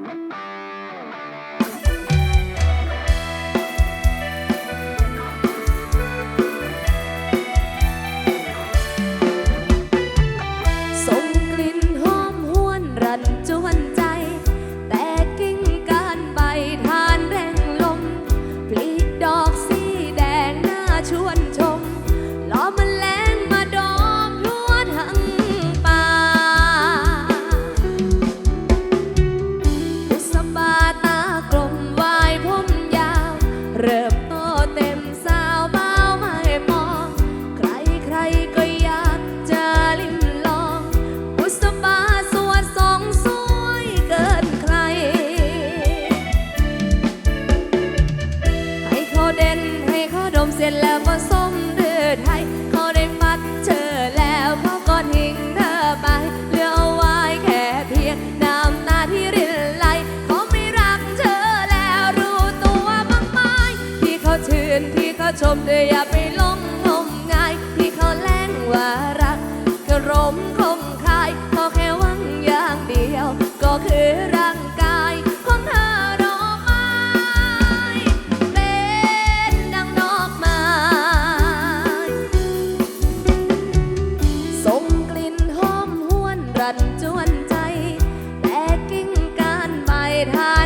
Música มเรือไทยเขาได้มัดเธอแล้วเขาก็ทิ้งเธอไปเหลือเาไว้แค่เพียงน้ำตาที่รินไหลเขาไม่รักเธอแล้วรู้ตัวบ้างไหมที่เขาเชื่นที่เขาชมเธออย่าไปหลงงมงายที่เขาแล้งว่ารักกระม it high.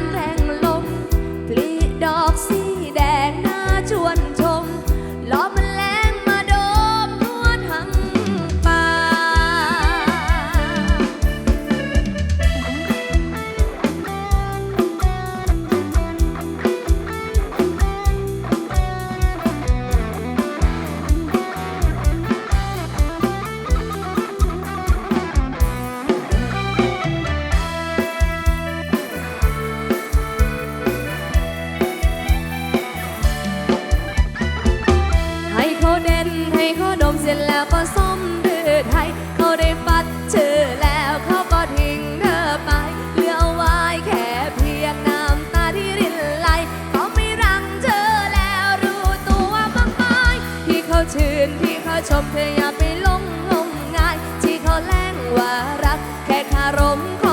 แล้ก็ส้มหรือให้เขาได้ฟัดเธอแล้วเขาก็ทิ้งเธอไปเหลือไว้แค่เพียงน้ำตาที่รินไหลเขาไม่รังเธอแล้วรู้ตัวบ้างไหมที่เขาชื่นที่เขาชมเธออย่าไปลงงมงาย ที่เขาแล้งว่ารักแค่คารมเ